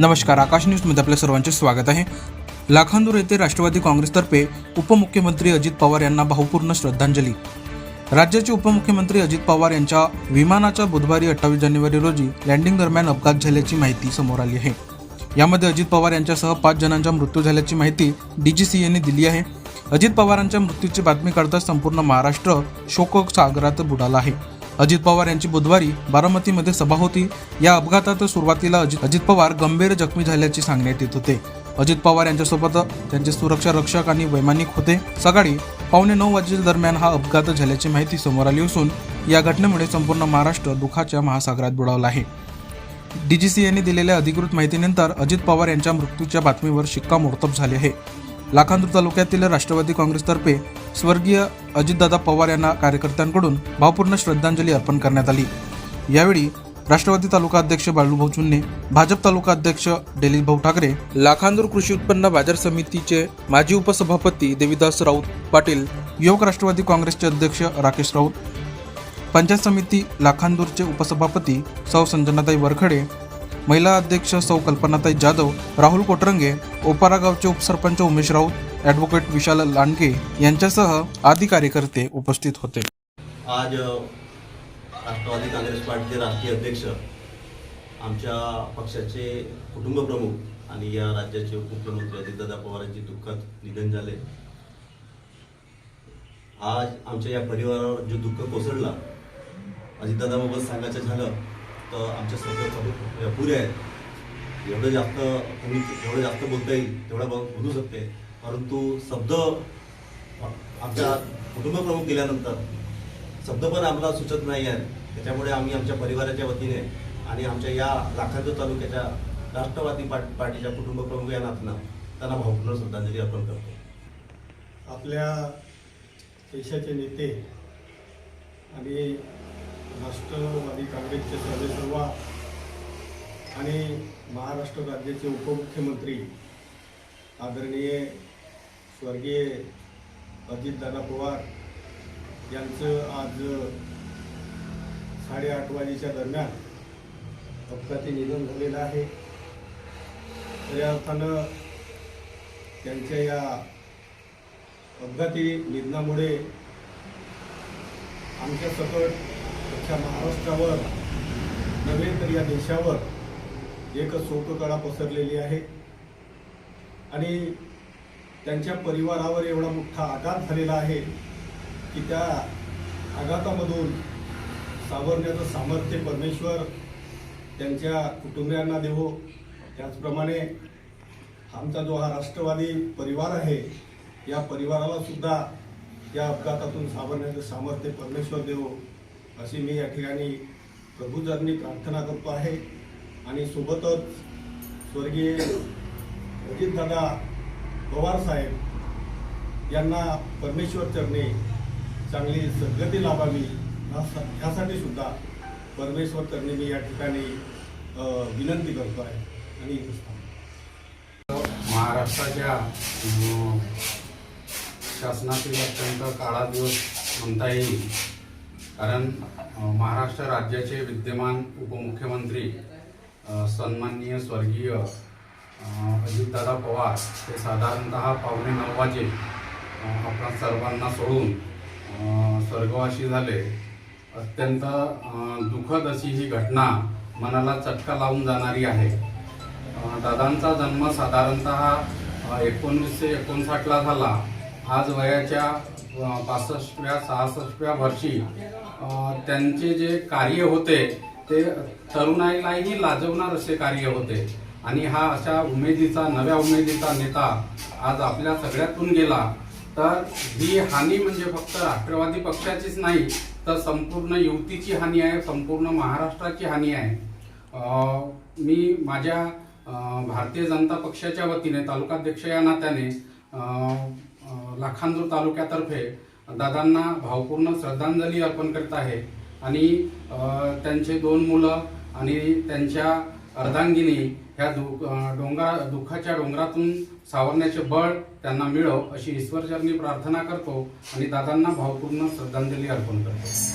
नमस्कार आकाश न्यूजमध्ये आपल्या सर्वांचे स्वागत आहे. लाखांदूर येथे राष्ट्रवादी काँग्रेसतर्फे उपमुख्यमंत्री अजित पवार यांना भावपूर्ण श्रद्धांजली. राज्याचे उपमुख्यमंत्री अजित पवार यांच्या विमानाच्या बुधवारी अठ्ठावीस जानेवारी रोजी लँडिंग दरम्यान अपघात झाल्याची माहिती समोर आली आहे. यामध्ये अजित पवार यांच्यासह पाच जणांचा मृत्यू झाल्याची माहिती डीजीसीएने दिली आहे. अजित पवारांच्या मृत्यूची बातमी करताच संपूर्ण महाराष्ट्र शोकसागरात बुडाला आहे. अजित पवार यांची बुधवारी बारामतीमध्ये सभा होती. या अपघातात सुरुवातीला अजित अजित पवार गंभीर जखमी झाल्याचे सांगण्यात येत होते. अजित पवार यांच्यासोबत त्यांचे सुरक्षा रक्षक आणि वैमानिक होते. सकाळी पावणे नऊ वाजे दरम्यान हा अपघात झाल्याची माहिती समोर आली असून या घटनेमुळे संपूर्ण महाराष्ट्र दुःखाच्या महासागरात बुडावला आहे. डीजीसीएने दिलेल्या अधिकृत माहितीनंतर अजित पवार यांच्या मृत्यूच्या बातमीवर शिक्कामोर्तब झाले आहे. लाखांदूर तालुक्यातील राष्ट्रवादी काँग्रेसतर्फे स्वर्गीय अजितदादा पवार यांना कार्यकर्त्यांकडून भावपूर्ण श्रद्धांजली अर्पण करण्यात आली. यावेळी राष्ट्रवादी तालुका अध्यक्ष बाळूभाऊ चुन्ने भाजप तालुका अध्यक्ष दिलीप भाऊ ठाकरे लाखांदूर कृषी उत्पन्न बाजार समितीचे माजी उपसभापती देविदास राऊत पाटील युवक राष्ट्रवादी काँग्रेसचे अध्यक्ष राकेश राऊत पंचायत समिती लाखांदूरचे उपसभापती सौ संजनाताई वरखडे महिला अध्यक्ष सौ कल्पनाताई जाधव राहुल कोटरंगे ओपारा गावचे उपसरपंच उमेश राऊत ॲडव्होकेट विशाल लांडगे यांच्यासह आदी कार्यकर्ते उपस्थित होते. आज राष्ट्रवादी काँग्रेस पार्टीचे राष्ट्रीय अध्यक्ष आमच्या पक्षाचे कुटुंब प्रमुख आणि या राज्याचे उपमुख्यमंत्री अजितदादा पवार यांचे दुःखात निधन झाले. आज आमच्या या परिवारावर जो दुःख कोसळला अजितदादाबाबत सांगायचं झालं तर आमच्या सगळ्या पुऱ्या आहेत. एवढं जास्त तुम्ही जेवढं जास्त बोलता येईल तेवढं ब- बोलू शकते. परंतु शब्द आमच्या कुटुंबप्रमुख गेल्यानंतर शब्द पण आम्हाला सुचत नाही आहेत. त्याच्यामुळे आम्ही आमच्या परिवाराच्या वतीने आणि आमच्या या लाखांदूर तालुक्याच्या राष्ट्रवादी पा पार्टीच्या कुटुंबप्रमुख या नात्यानं त्यांना भावपूर्ण श्रद्धांजली अर्पण करतो. आपल्या देशाचे नेते आणि राष्ट्रवादी काँग्रेसचे सर्वेसर्वा आणि महाराष्ट्र राज्याचे उपमुख्यमंत्री आदरणीय स्वर्गीय अजितदादा पवार यांचं आज साडेआठ वाजेच्या दरम्यान अपघाती निधन झालेलं आहे. तर अर्थानं त्यांच्या या अपघाती निधनामुळे आमच्या सकट अख्ख्या महाराष्ट्रावर नव्हे तर या देशावर एक शोककळा पसरलेली आहे. आणि त्यांच्या परिवारावर एवढा मोठा आघात झालेला आहे की त्या आघातामधून सावरण्याचं सामर्थ्य परमेश्वर त्यांच्या कुटुंबियांना देवो. त्याचप्रमाणे आमचा जो हा राष्ट्रवादी परिवार आहे या परिवाराला सुद्धा या अपघातातून सावरण्याचं सामर्थ्य परमेश्वर देवो अशी मी या ठिकाणी प्रभूचरणी प्रार्थना करतो आहे. आणि सोबतच स्वर्गीय अजितदादा पवार साहेब यांना परमेश्वर चरणे चांगली सद्गती लाभावी. ह्यासाठी सुद्धा परमेश्वर चरणे मी या ठिकाणी विनंती करतो आहे आणि महाराष्ट्राच्या शासनातील अत्यंत काळा दिवस म्हणता येईल. कारण महाराष्ट्र राज्याचे विद्यमान उपमुख्यमंत्री सन्माननीय स्वर्गीय अजितदादा पवार हे साधारणतः पावणे नऊ वाजे आपण सर्वांना सोडून स्वर्गवासी झाले. अत्यंत दुःखद अशी ही घटना मनाला चटका लावून जाणारी आहे. दादांचा जन्म साधारणतः एकोणीसशे एकोणसाठला झाला. आज वयाच्या पासष्टव्या सहासष्टव्या वर्षी त्यांचे जे कार्य होते ते तरुणाईलाही लाजवणार असे कार्य होते. आणि हा अशा उमेदीचा नव्या उमेदीचा नेता आज आपल्या सगळ्यातून गेला तर ही हानी म्हणजे फक्त राष्ट्रवादी पक्षाचीच नाही तर संपूर्ण युवतीची हानी आहे संपूर्ण महाराष्ट्राची हानी आहे. मी माझ्या भारतीय जनता पक्षाच्या वतीने तालुकाध्यक्ष या नात्याने लाखांदूर तालुक्यातर्फे दादांना भावपूर्ण श्रद्धांजली अर्पण करत आहे. आणि त्यांचे दोन मुलं आणि त्यांच्या अर्धांगिनी ह्या दु डोंगरा दुःखाच्या डोंगरातून सावरण्याचे बळ त्यांना मिळव अशी ईश्वरचरणी प्रार्थना करतो आणि दादांना भावपूर्ण श्रद्धांजली अर्पण करतो.